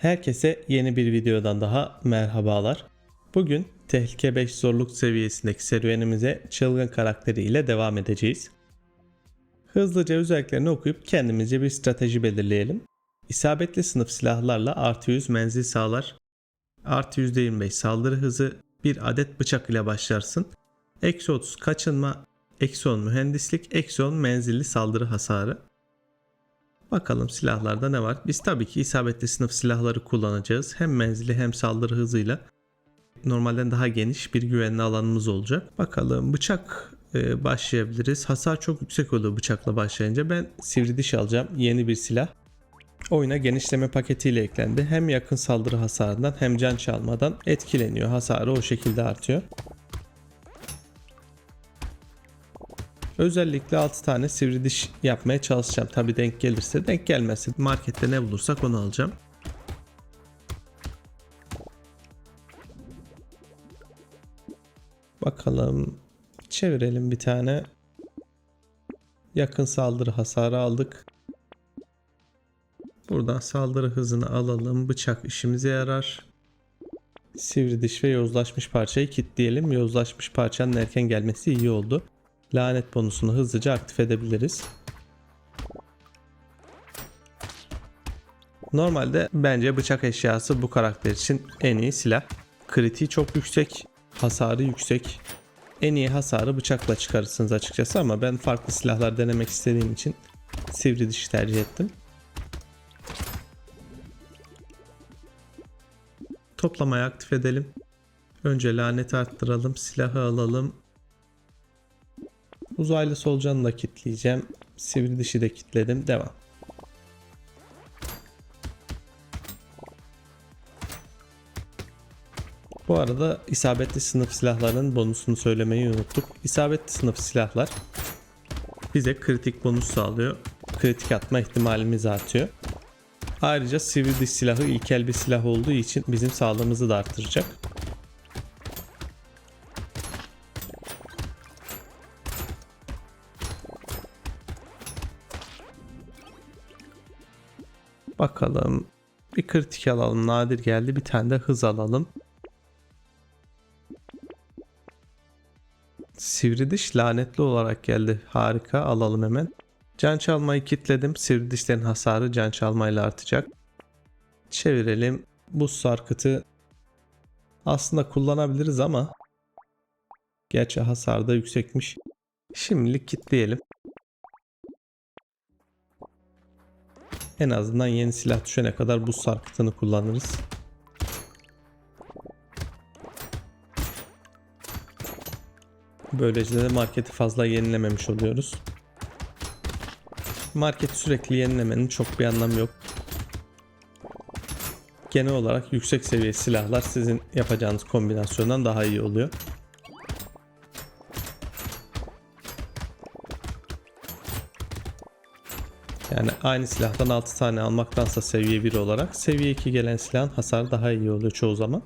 Herkese yeni bir videodan daha merhabalar. Bugün Tehlike 5 zorluk seviyesindeki serüvenimize çılgın karakteriyle devam edeceğiz. Hızlıca özelliklerini okuyup kendimizce bir strateji belirleyelim. İsabetli sınıf silahlarla artı 100 menzil sağlar. Artı %25 saldırı hızı bir adet bıçak ile başlarsın. Eksi 30 kaçınma, eksi 10 mühendislik, eksi 10 menzilli saldırı hasarı. Bakalım silahlarda ne var? Biz tabii ki isabetli sınıf silahları kullanacağız. Hem menzili hem saldırı hızıyla normalden daha geniş bir güvenli alanımız olacak. Bakalım bıçak e, başlayabiliriz. Hasar çok yüksek oluyor bıçakla başlayınca. Ben sivri diş alacağım. Yeni bir silah. Oyuna genişleme paketiyle eklendi. Hem yakın saldırı hasarından hem can çalmadan etkileniyor. Hasarı o şekilde artıyor. Özellikle 6 tane sivri diş yapmaya çalışacağım. Tabi denk gelirse denk gelmezse markette ne bulursak onu alacağım. Bakalım çevirelim bir tane. Yakın saldırı hasarı aldık. Buradan saldırı hızını alalım. Bıçak işimize yarar. Sivri diş ve yozlaşmış parçayı kilitleyelim. Yozlaşmış parçanın erken gelmesi iyi oldu. Lanet bonusunu hızlıca aktif edebiliriz. Normalde bence bıçak eşyası bu karakter için en iyi silah. Kritiği çok yüksek, hasarı yüksek. En iyi hasarı bıçakla çıkarırsınız açıkçası ama ben farklı silahlar denemek istediğim için sivri dişi tercih ettim. Toplamayı aktif edelim. Önce laneti arttıralım, silahı alalım. Uzaylı solucanı da kitleyeceğim. Sivri dişi de kitledim. Devam. Bu arada isabetli sınıf silahların bonusunu söylemeyi unuttuk. İsabetli sınıf silahlar bize kritik bonus sağlıyor. Kritik atma ihtimalimiz artıyor. Ayrıca sivri diş silahı ilkel bir silah olduğu için bizim sağlığımızı da artıracak. Bakalım. Bir kritik alalım. Nadir geldi. Bir tane de hız alalım. Sivri diş lanetli olarak geldi. Harika. Alalım hemen. Can çalmayı kilitledim. Sivri dişlerin hasarı can çalmayla artacak. Çevirelim. Buz sarkıtı aslında kullanabiliriz ama gerçi hasar da yüksekmiş. Şimdilik kilitleyelim. En azından yeni silah düşene kadar buz sarkıtını kullanırız. Böylece de marketi fazla yenilememiş oluyoruz. Marketi sürekli yenilemenin çok bir anlamı yok. Genel olarak yüksek seviye silahlar sizin yapacağınız kombinasyondan daha iyi oluyor. Yani aynı silahtan 6 tane almaktansa seviye 1 olarak seviye 2 gelen silahın hasarı daha iyi oluyor çoğu zaman.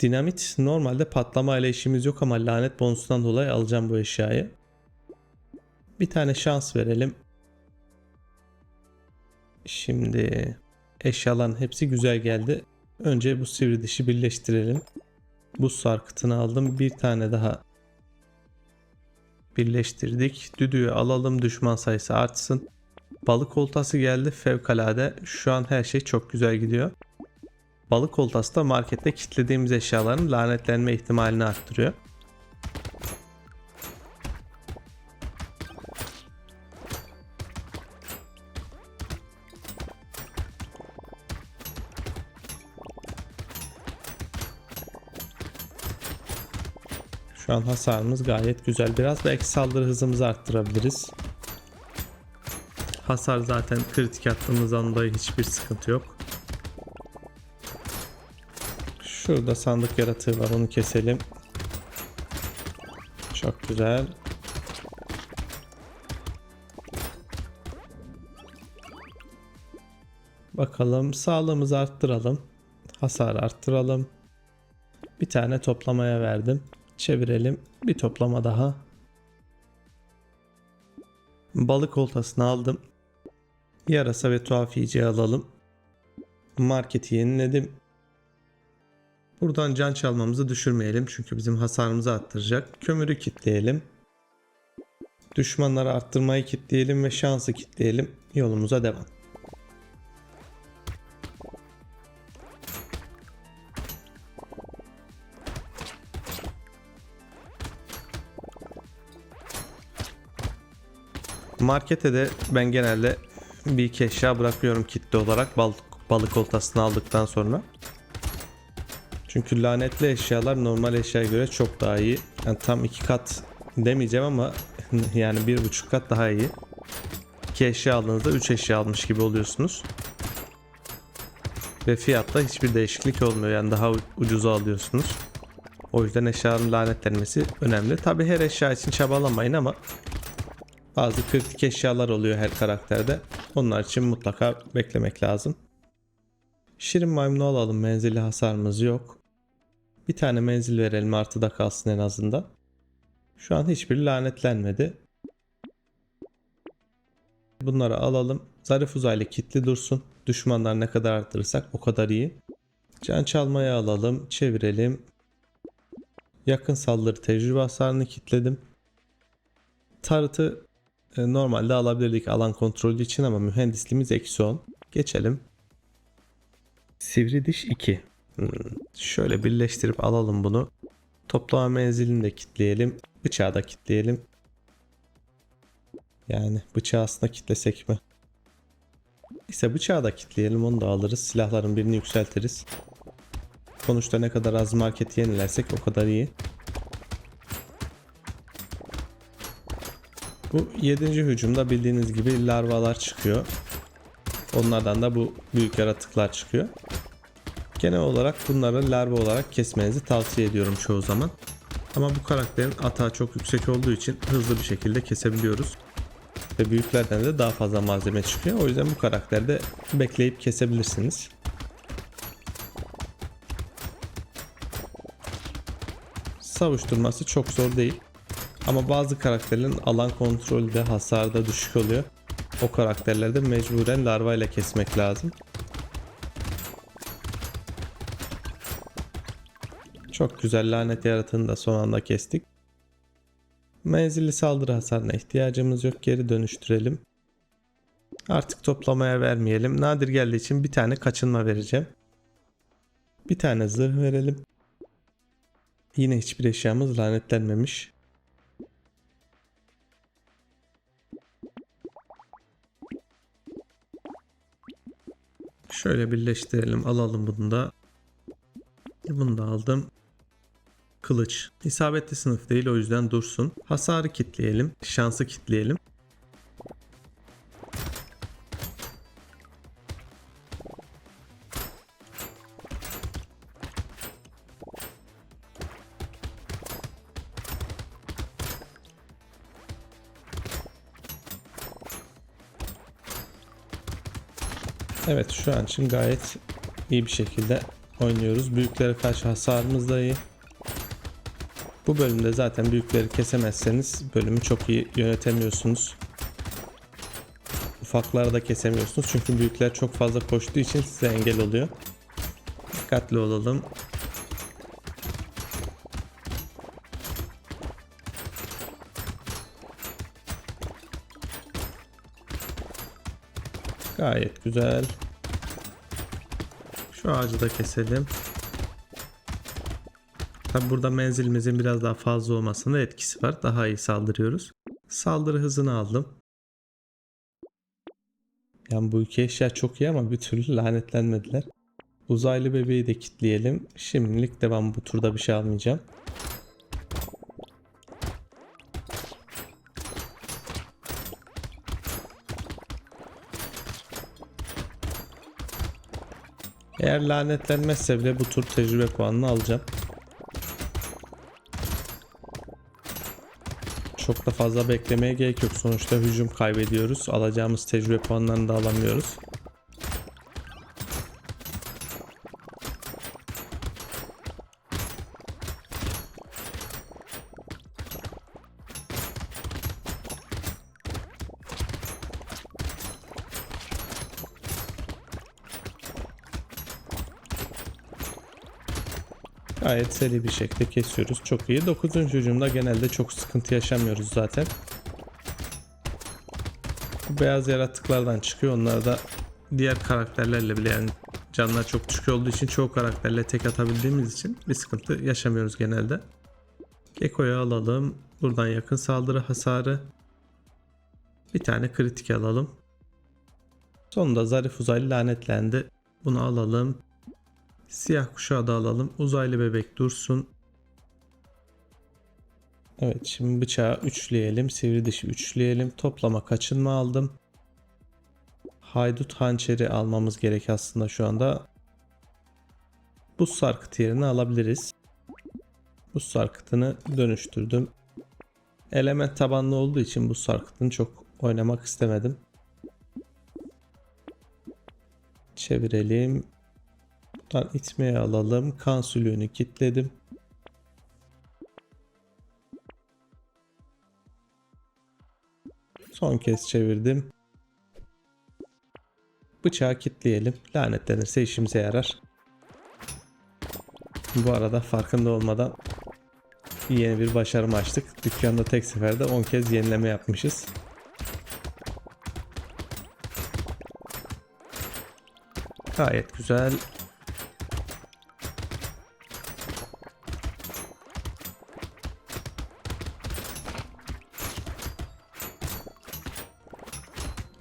Dinamit normalde patlama ile işimiz yok ama lanet bonusundan dolayı alacağım bu eşyayı. Bir tane şans verelim. Şimdi eşyaların hepsi güzel geldi. Önce bu sivri dişi birleştirelim. Bu sarkıtını aldım. Bir tane daha birleştirdik. Düdüğü alalım düşman sayısı artsın. Balık oltası geldi fevkalade. Şu an her şey çok güzel gidiyor. Balık oltası da markette kilitlediğimiz eşyaların lanetlenme ihtimalini arttırıyor. An hasarımız gayet güzel. Biraz belki saldırı hızımızı arttırabiliriz. Hasar zaten kritik attığımızdan dolayı hiçbir sıkıntı yok. Şurada sandık yaratığı var onu keselim. Çok güzel. Bakalım sağlığımızı arttıralım. Hasar arttıralım. Bir tane toplamaya verdim. Çevirelim. Bir toplama daha. Balık oltasını aldım. Yarasa ve tuhaf yiyeceği alalım. Marketi yeniledim. Buradan can çalmamızı düşürmeyelim çünkü bizim hasarımızı arttıracak. Kömürü kitleyelim. Düşmanları arttırmayı kitleyelim ve şansı kitleyelim. Yolumuza devam. Markete de ben genelde bir iki eşya bırakıyorum kitle olarak balık, balık oltasını aldıktan sonra. Çünkü lanetli eşyalar normal eşyaya göre çok daha iyi. Yani tam iki kat demeyeceğim ama yani bir buçuk kat daha iyi. İki eşya aldığınızda üç eşya almış gibi oluyorsunuz. Ve fiyatta hiçbir değişiklik olmuyor. Yani daha ucuza alıyorsunuz. O yüzden eşyanın lanetlenmesi önemli. Tabi her eşya için çabalamayın ama bazı kritik eşyalar oluyor her karakterde. Onlar için mutlaka beklemek lazım. Şirin maymunu alalım. Menzili hasarımız yok. Bir tane menzil verelim artıda kalsın en azından. Şu an hiçbir lanetlenmedi. Bunları alalım. Zarif uzaylı kitli dursun. Düşmanlar ne kadar arttırırsak o kadar iyi. Can çalmaya alalım. Çevirelim. Yakın saldırı tecrübe hasarını kitledim. Tarıtı normalde alabilirdik alan kontrolü için ama mühendisliğimiz eksi 10. Geçelim. Sivri diş 2. Hmm, Şöyle birleştirip alalım bunu. Toplama menzilini de kitleyelim. Bıçağı da kitleyelim. Yani bıçağı aslında kitlesek mi? İşte bıçağı da kitleyelim onu da alırız. Silahların birini yükseltiriz. Sonuçta ne kadar az marketi yenilersek o kadar iyi. Bu 7. hücumda bildiğiniz gibi larvalar çıkıyor. Onlardan da bu büyük yaratıklar çıkıyor. Genel olarak bunları larva olarak kesmenizi tavsiye ediyorum çoğu zaman. Ama bu karakterin atağı çok yüksek olduğu için hızlı bir şekilde kesebiliyoruz. Ve büyüklerden de daha fazla malzeme çıkıyor. O yüzden bu karakterde bekleyip kesebilirsiniz. Savuşturması çok zor değil. Ama bazı karakterlerin alan kontrolü de hasarda düşük oluyor. O karakterlerde mecburen larva ile kesmek lazım. Çok güzel lanet yaratığını da son anda kestik. Menzilli saldırı hasarına ihtiyacımız yok. Geri dönüştürelim. Artık toplamaya vermeyelim. Nadir geldiği için bir tane kaçınma vereceğim. Bir tane zırh verelim. Yine hiçbir eşyamız lanetlenmemiş. Şöyle birleştirelim. Alalım bunu da. Bunu da aldım. Kılıç. İsabetli sınıf değil o yüzden dursun. Hasarı kitleyelim. Şansı kitleyelim. Evet şu an için gayet iyi bir şekilde oynuyoruz. Büyüklere karşı hasarımız da iyi. Bu bölümde zaten büyükleri kesemezseniz bölümü çok iyi yönetemiyorsunuz. Ufakları da kesemiyorsunuz çünkü büyükler çok fazla koştuğu için size engel oluyor. Dikkatli olalım. Gayet güzel. Şu ağacı da keselim. Tabi burada menzilimizin biraz daha fazla olmasında etkisi var. Daha iyi saldırıyoruz. Saldırı hızını aldım. Yani bu iki eşya çok iyi ama bir türlü lanetlenmediler. Uzaylı bebeği de kitleyelim. Şimdilik devam bu turda bir şey almayacağım. Eğer lanetlenmezse bile bu tur tecrübe puanını alacağım. Çok da fazla beklemeye gerek yok. Sonuçta hücum kaybediyoruz. Alacağımız tecrübe puanlarını da alamıyoruz. Seri bir şekilde kesiyoruz. Çok iyi. 9. hücumda genelde çok sıkıntı yaşamıyoruz zaten. Bu beyaz yaratıklardan çıkıyor. Onlar da diğer karakterlerle bile yani canlar çok düşük olduğu için çoğu karakterle tek atabildiğimiz için bir sıkıntı yaşamıyoruz genelde. Gekko'yu alalım. Buradan yakın saldırı hasarı. Bir tane kritik alalım. Sonunda zarif uzaylı lanetlendi. Bunu alalım. Siyah kuşağı da alalım. Uzaylı bebek dursun. Evet şimdi bıçağı üçleyelim. Sivri dışı üçleyelim. Toplama kaçınma aldım. Haydut hançeri almamız gerek aslında şu anda. Buz sarkıtı yerine alabiliriz. Buz sarkıtını dönüştürdüm. Element tabanlı olduğu için bu sarkıtını çok oynamak istemedim. Çevirelim. Buradan itmeye alalım. Kan sülüğünü kilitledim. Son kez çevirdim. Bıçağı kilitleyelim. Lanetlenirse işimize yarar. Bu arada farkında olmadan yeni bir başarım açtık. Dükkanda tek seferde 10 kez yenileme yapmışız. Gayet güzel.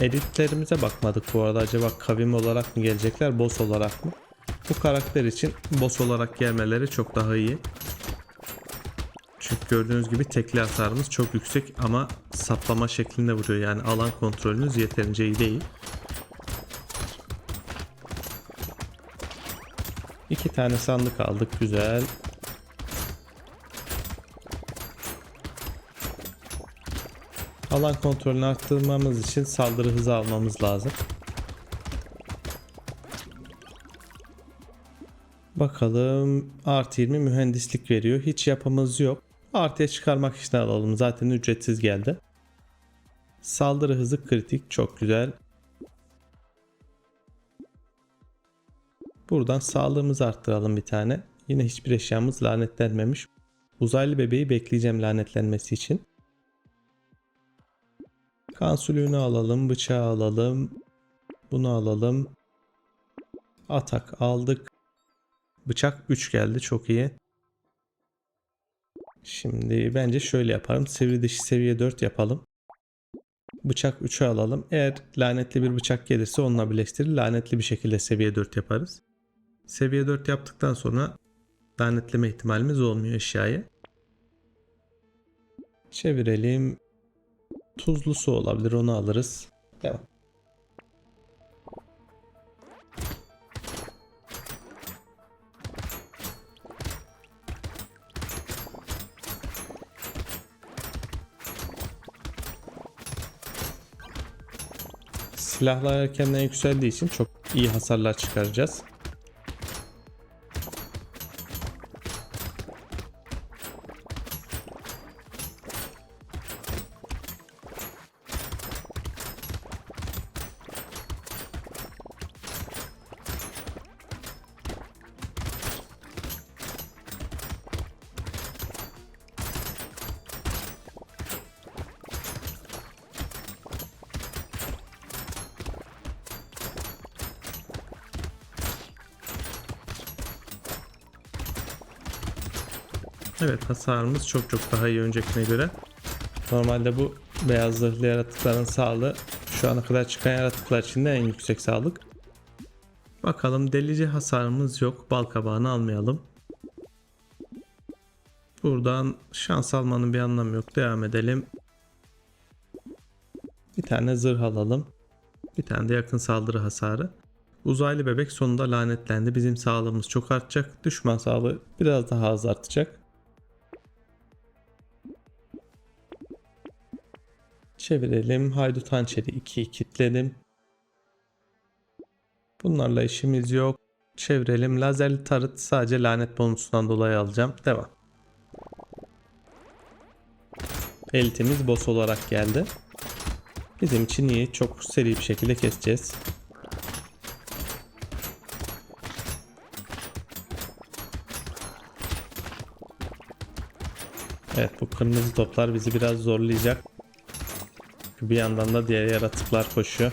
Editlerimize bakmadık bu arada. Acaba kavim olarak mı gelecekler, boss olarak mı? Bu karakter için boss olarak gelmeleri çok daha iyi. Çünkü gördüğünüz gibi tekli hasarımız çok yüksek ama saplama şeklinde vuruyor. Yani alan kontrolünüz yeterince iyi değil. İki tane sandık aldık. Güzel. Alan kontrolünü arttırmamız için saldırı hızı almamız lazım. Bakalım artı 20 mühendislik veriyor. Hiç yapımız yok. Artıya çıkarmak için alalım. Zaten ücretsiz geldi. Saldırı hızı kritik. Çok güzel. Buradan sağlığımızı arttıralım bir tane. Yine hiçbir eşyamız lanetlenmemiş. Uzaylı bebeği bekleyeceğim lanetlenmesi için. Kan sülüğünü alalım. Bıçağı alalım. Bunu alalım. Atak aldık. Bıçak 3 geldi. Çok iyi. Şimdi bence şöyle yaparım. Sivri dışı seviye 4 yapalım. Bıçak 3'ü alalım. Eğer lanetli bir bıçak gelirse onunla birleştirir. Lanetli bir şekilde seviye 4 yaparız. Seviye 4 yaptıktan sonra lanetleme ihtimalimiz olmuyor eşyayı. Çevirelim. Tuzlu su olabilir onu alırız. Devam. Silahlar erkenden yükseldiği için çok iyi hasarlar çıkaracağız. Evet hasarımız çok çok daha iyi öncekine göre. Normalde bu beyaz zırhlı yaratıkların sağlığı şu ana kadar çıkan yaratıklar içinde en yüksek sağlık. Bakalım delici hasarımız yok. Bal kabağını almayalım. Buradan şans almanın bir anlamı yok. Devam edelim. Bir tane zırh alalım. Bir tane de yakın saldırı hasarı. Uzaylı bebek sonunda lanetlendi. Bizim sağlığımız çok artacak. Düşman sağlığı biraz daha az artacak. Çevirelim. Haydut hançeri 2'yi kilitledim. Bunlarla işimiz yok. Çevirelim. Lazerli tarıt sadece lanet bonusundan dolayı alacağım. Devam. Elitimiz boss olarak geldi. Bizim için iyi. Çok seri bir şekilde keseceğiz. Evet bu kırmızı toplar bizi biraz zorlayacak. Bir yandan da diğer yaratıklar koşuyor.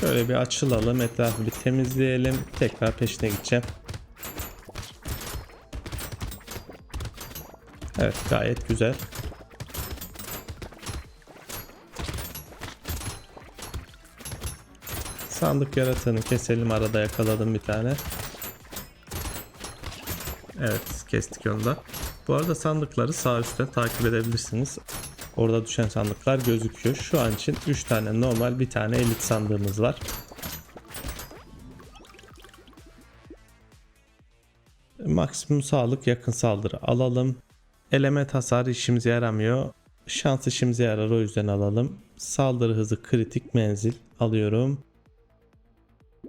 Şöyle bir açılalım, etrafı bir temizleyelim. Tekrar peşine gideceğim. Evet gayet güzel. Sandık yaratığını keselim arada yakaladım bir tane. Evet kestik onu da. Bu arada sandıkları sağ üstte takip edebilirsiniz. Orada düşen sandıklar gözüküyor. Şu an için 3 tane normal bir tane elit sandığımız var. Maksimum sağlık yakın saldırı alalım. Element hasarı işimize yaramıyor. Şans işimize yarar o yüzden alalım. Saldırı hızı kritik menzil alıyorum.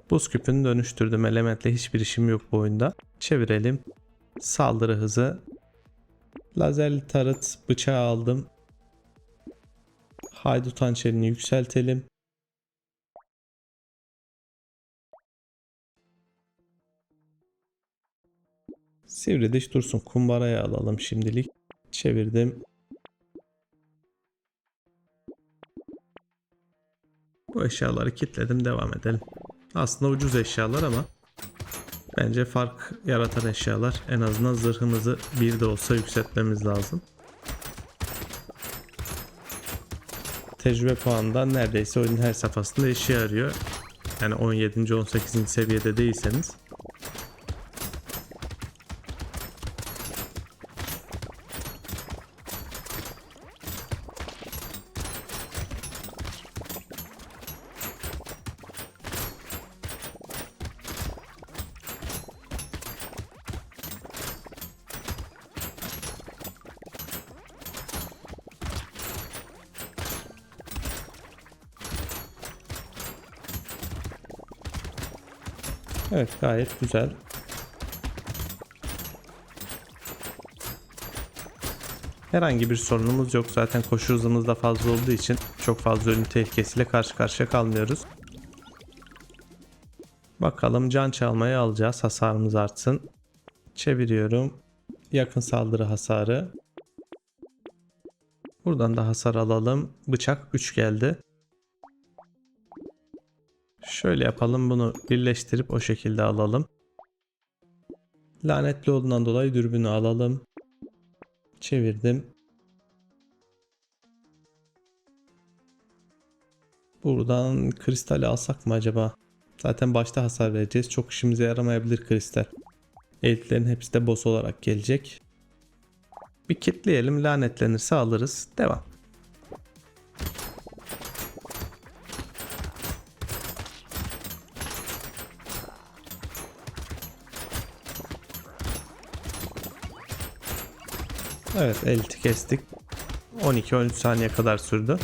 Buz küpünü dönüştürdüm. Elementle hiçbir işim yok bu oyunda. Çevirelim. Saldırı hızı. Lazerli tarıt bıçağı aldım. Haydut hançerini yükseltelim. Sivri diş dursun. Kumbarayı alalım şimdilik. Çevirdim. Bu eşyaları kilitledim. Devam edelim. Aslında ucuz eşyalar ama bence fark yaratan eşyalar. En azından zırhımızı bir de olsa yükseltmemiz lazım. Tecrübe puanından neredeyse oyunun her safhasında işe yarıyor. Yani 17. 18. seviyede değilseniz. Evet gayet güzel. Herhangi bir sorunumuz yok. Zaten koşu hızımız da fazla olduğu için çok fazla ölüm tehlikesiyle karşı karşıya kalmıyoruz. Bakalım can çalmayı alacağız. Hasarımız artsın. Çeviriyorum. Yakın saldırı hasarı. Buradan da hasar alalım. Bıçak 3 geldi. Şöyle yapalım bunu birleştirip o şekilde alalım. Lanetli olduğundan dolayı dürbünü alalım. Çevirdim. Buradan kristali alsak mı acaba? Zaten başta hasar vereceğiz. Çok işimize yaramayabilir kristal. Elitlerin hepsi de boss olarak gelecek. Bir kitleyelim lanetlenirse alırız. Devam. Evet eliti kestik. 12-13 saniye kadar sürdü.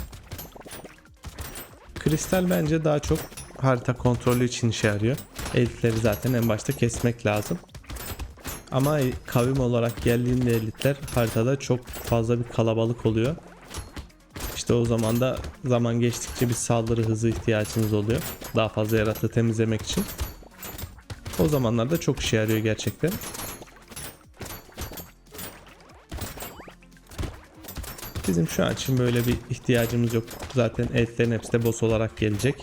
Kristal bence daha çok harita kontrolü için işe yarıyor. Elitleri zaten en başta kesmek lazım. Ama kavim olarak geldiğinde elitler haritada çok fazla bir kalabalık oluyor. İşte o zaman da zaman geçtikçe bir saldırı hızı ihtiyacınız oluyor. Daha fazla yaratığı temizlemek için. O zamanlarda çok işe yarıyor gerçekten. Bizim şu an için böyle bir ihtiyacımız yok. Zaten elflerin hepsi de boss olarak gelecek.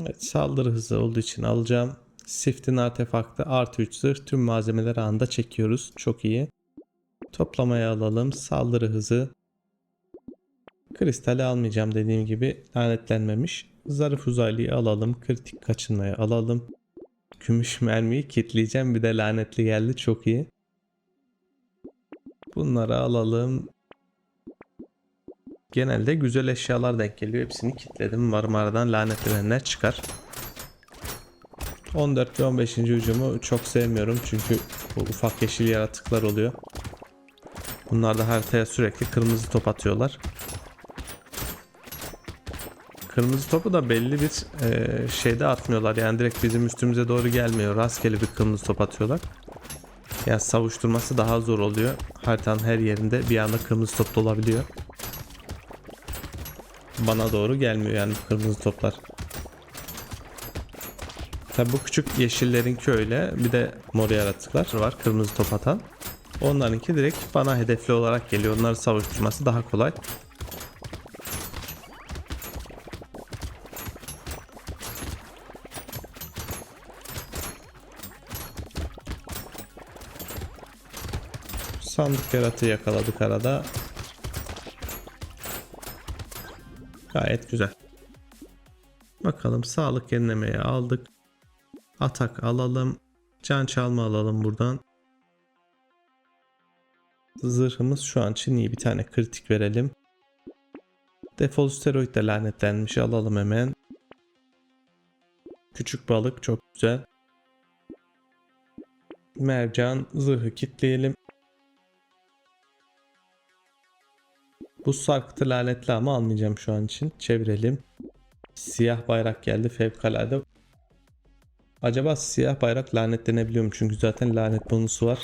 Evet saldırı hızı olduğu için alacağım. Sift'in artefaktı artı 3 zırh tüm malzemeleri anında çekiyoruz. Çok iyi. Toplamaya alalım. Saldırı hızı Kristali almayacağım dediğim gibi lanetlenmemiş. Zarif uzaylıyı alalım. Kritik kaçınmayı alalım. Gümüş mermiyi kitleyeceğim. Bir de lanetli geldi. Çok iyi. Bunları alalım. Genelde güzel eşyalar denk geliyor. Hepsini kilitledim. Umarım aradan lanetlenenler çıkar. 14 ve 15. hücumu çok sevmiyorum. Çünkü ufak yeşil yaratıklar oluyor. Bunlar da haritaya sürekli kırmızı top atıyorlar. Kırmızı topu da belli bir e, şeyde atmıyorlar. Yani direkt bizim üstümüze doğru gelmiyor. Rastgele bir kırmızı top atıyorlar. Yani savuşturması daha zor oluyor. Haritanın her yerinde bir anda kırmızı top da olabiliyor. Bana doğru gelmiyor yani kırmızı toplar. Tabi bu küçük yeşillerinki öyle. Bir de mor yaratıklar var kırmızı top atan. Onlarınki direkt bana hedefli olarak geliyor. Onları savuşturması daha kolay. Sandık yaratığı yakaladık arada. Gayet güzel. Bakalım sağlık yenilemeyi aldık. Atak alalım. Can çalma alalım buradan. Zırhımız şu an için iyi. Bir tane kritik verelim. Defol steroid de lanetlenmiş. Alalım hemen. Küçük balık çok güzel. Mercan zırhı kitleyelim. Bu sarkıtı lanetli ama almayacağım şu an için. Çevirelim. Siyah bayrak geldi fevkalade. Acaba siyah bayrak lanetlenebiliyor mu? Çünkü zaten lanet bonusu var.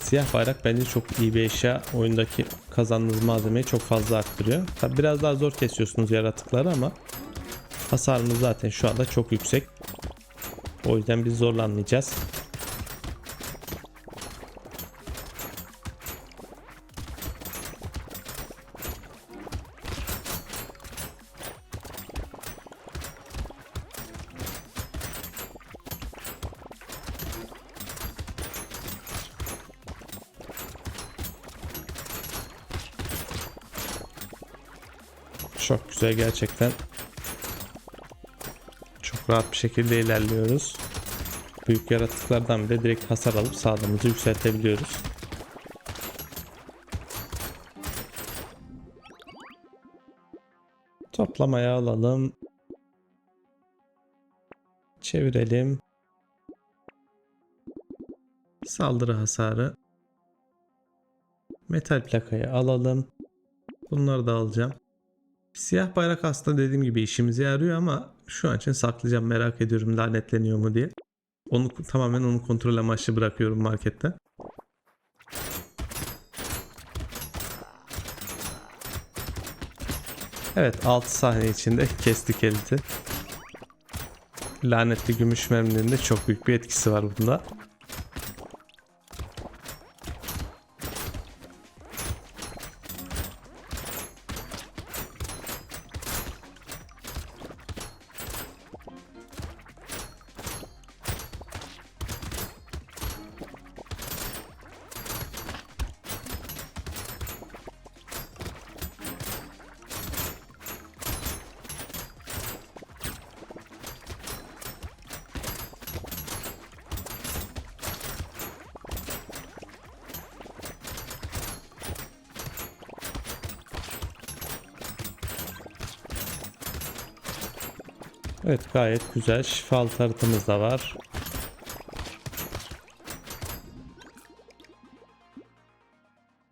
Siyah bayrak bence çok iyi bir eşya. Oyundaki kazandığınız malzemeyi çok fazla arttırıyor. Tabi biraz daha zor kesiyorsunuz yaratıkları ama hasarımız zaten şu anda çok yüksek. O yüzden biz zorlanmayacağız. Çok güzel gerçekten. Rahat bir şekilde ilerliyoruz. Büyük yaratıklardan bile direkt hasar alıp sağlığımızı yükseltebiliyoruz. Toplamaya alalım. Çevirelim. Saldırı hasarı. Metal plakayı alalım. Bunları da alacağım. Siyah bayrak aslında dediğim gibi işimize yarıyor ama şu an için saklayacağım merak ediyorum lanetleniyor mu diye. Onu tamamen onu kontrol amaçlı bırakıyorum markette. Evet 6 saniye içinde kestik eliti. Lanetli gümüş mermilerinde çok büyük bir etkisi var bunda. Evet gayet güzel. Şifalı tarıtımız da var.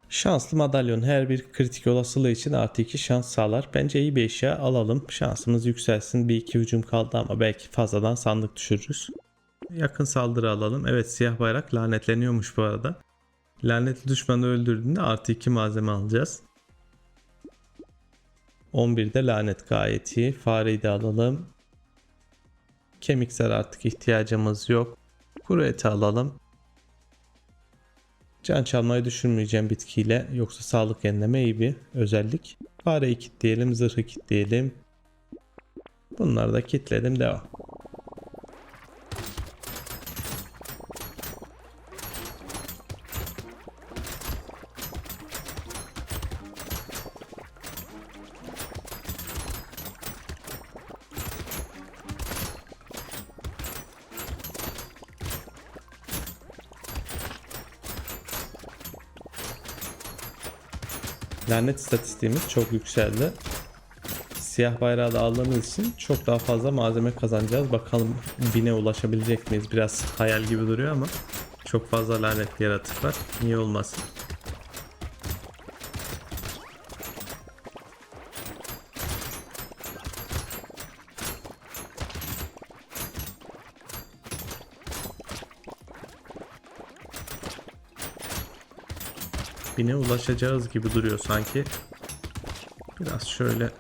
Şanslı madalyon her bir kritik olasılığı için artı 2 şans sağlar. Bence iyi bir eşya alalım. Şansımız yükselsin. Bir iki hücum kaldı ama belki fazladan sandık düşürürüz. Yakın saldırı alalım. Evet siyah bayrak lanetleniyormuş bu arada. Lanetli düşmanı öldürdüğünde artı 2 malzeme alacağız. 11'de lanet gayet iyi. Fareyi de alalım. Kemiksel artık ihtiyacımız yok. Kuru eti alalım. Can çalmayı düşünmeyeceğim bitkiyle. Yoksa sağlık yenileme iyi bir özellik. Fareyi kilitleyelim, zırhı kilitleyelim. Bunları da kilitledim. Devam. Lanet istatistiğimiz çok yükseldi. Siyah bayrağı da aldığımız için çok daha fazla malzeme kazanacağız. Bakalım bine ulaşabilecek miyiz? Biraz hayal gibi duruyor ama çok fazla lanetli yaratık var. Niye olmasın? 5000'e ulaşacağız gibi duruyor sanki. Biraz şöyle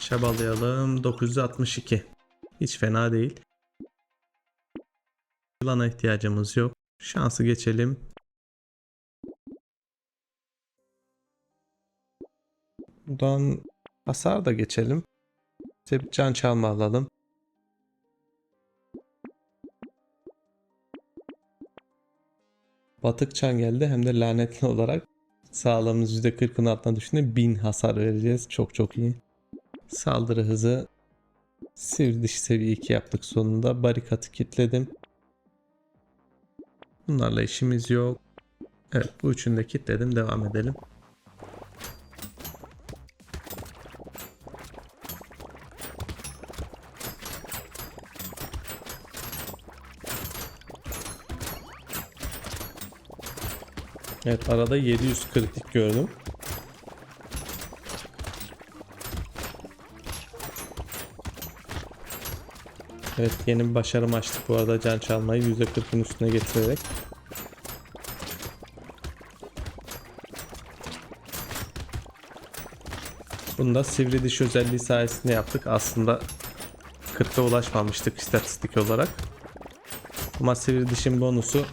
çabalayalım. 962. Hiç fena değil. Yılana ihtiyacımız yok. Şansı geçelim. Buradan hasar da geçelim. İşte can çalma alalım. Batık çan geldi hem de lanetli olarak sağlığımız %40'ın altına düşünce 1000 hasar vereceğiz. Çok çok iyi. Saldırı hızı sivri dişi seviye 2 yaptık sonunda. Barikatı kilitledim. Bunlarla işimiz yok. Evet bu üçünü de kilitledim. Devam edelim. Evet arada 700 kritik gördüm. Evet yeni bir başarım açtık bu arada can çalmayı %40'ın üstüne getirerek. Bunu da sivri diş özelliği sayesinde yaptık. Aslında 40'a ulaşmamıştık istatistik olarak. Ama sivri dişin bonusu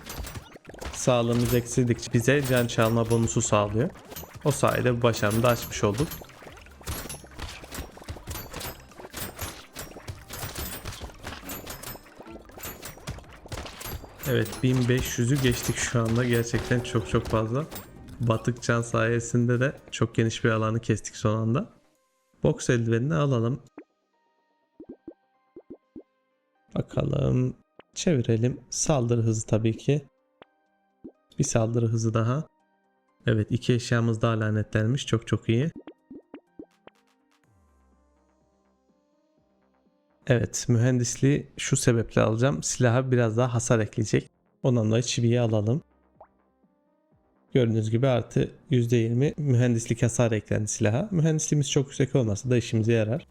sağlığımız eksildikçe bize can çalma bonusu sağlıyor. O sayede bu başarımı da açmış olduk. Evet 1500'ü geçtik şu anda gerçekten çok çok fazla. Batık can sayesinde de çok geniş bir alanı kestik son anda. Boks eldivenini alalım. Bakalım. Çevirelim. Saldırı hızı tabii ki. Bir saldırı hızı daha. Evet iki eşyamız daha lanetlenmiş. Çok çok iyi. Evet mühendisliği şu sebeple alacağım. Silaha biraz daha hasar ekleyecek. Ondan dolayı çiviyi alalım. Gördüğünüz gibi artı %20 mühendislik hasar eklendi silaha. Mühendisliğimiz çok yüksek olmasa da işimize yarar.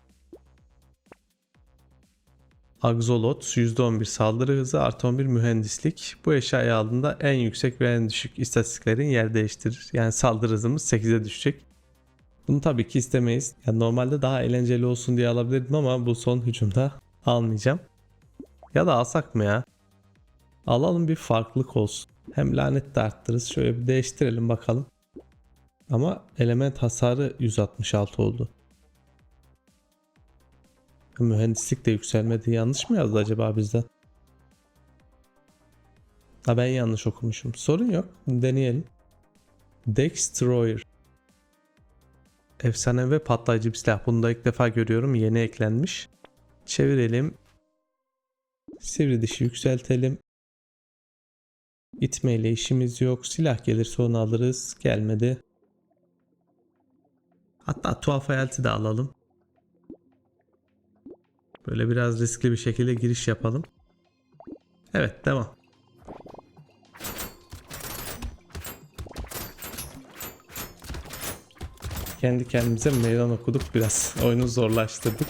Axolot %11 saldırı hızı artı 11 mühendislik. Bu eşyayı aldığında en yüksek ve en düşük istatistiklerin yer değiştirir. Yani saldırı hızımız 8'e düşecek. Bunu tabii ki istemeyiz. Yani normalde daha eğlenceli olsun diye alabilirdim ama bu son hücumda almayacağım. Ya da alsak mı ya? Alalım bir farklılık olsun. Hem lanet de arttırırız. Şöyle bir değiştirelim bakalım. Ama element hasarı 166 oldu. Mühendislik de yükselmedi. Yanlış mı yazdı acaba bizde? Ha ben yanlış okumuşum. Sorun yok. Deneyelim. Destroyer. Efsane ve patlayıcı bir silah. Bunu da ilk defa görüyorum. Yeni eklenmiş. Çevirelim. Sivri dişi yükseltelim. İtmeyle işimiz yok. Silah gelirse onu alırız. Gelmedi. Hatta tuhaf hayalti de alalım. Böyle biraz riskli bir şekilde giriş yapalım. Evet devam. Kendi kendimize meydan okuduk biraz. Oyunu zorlaştırdık.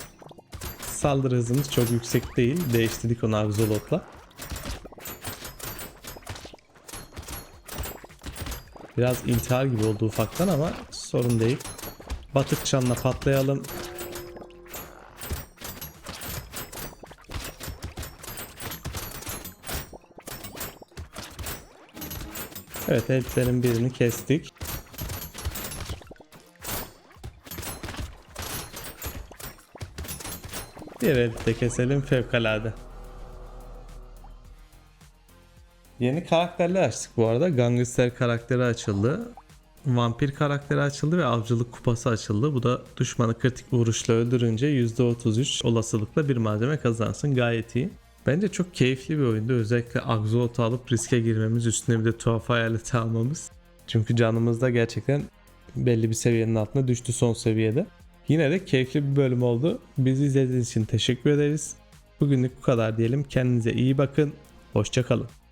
Saldırı hızımız çok yüksek değil. Değiştirdik onu Axolot'la. Biraz intihar gibi oldu ufaktan ama sorun değil. Batık çanla patlayalım. Evet elitlerin birini kestik. Diğer elite keselim fevkalade. Yeni karakterler açtık bu arada. Gangster karakteri açıldı. Vampir karakteri açıldı ve avcılık kupası açıldı. Bu da düşmanı kritik vuruşla öldürünce %33 olasılıkla bir malzeme kazansın. Gayet iyi. Bence çok keyifli bir oyundu. Özellikle Axolot'u alıp riske girmemiz, üstüne bir de tuhaf hayaleti almamız. Çünkü canımız da gerçekten belli bir seviyenin altına düştü son seviyede. Yine de keyifli bir bölüm oldu. Bizi izlediğiniz için teşekkür ederiz. Bugünlük bu kadar diyelim. Kendinize iyi bakın. Hoşçakalın.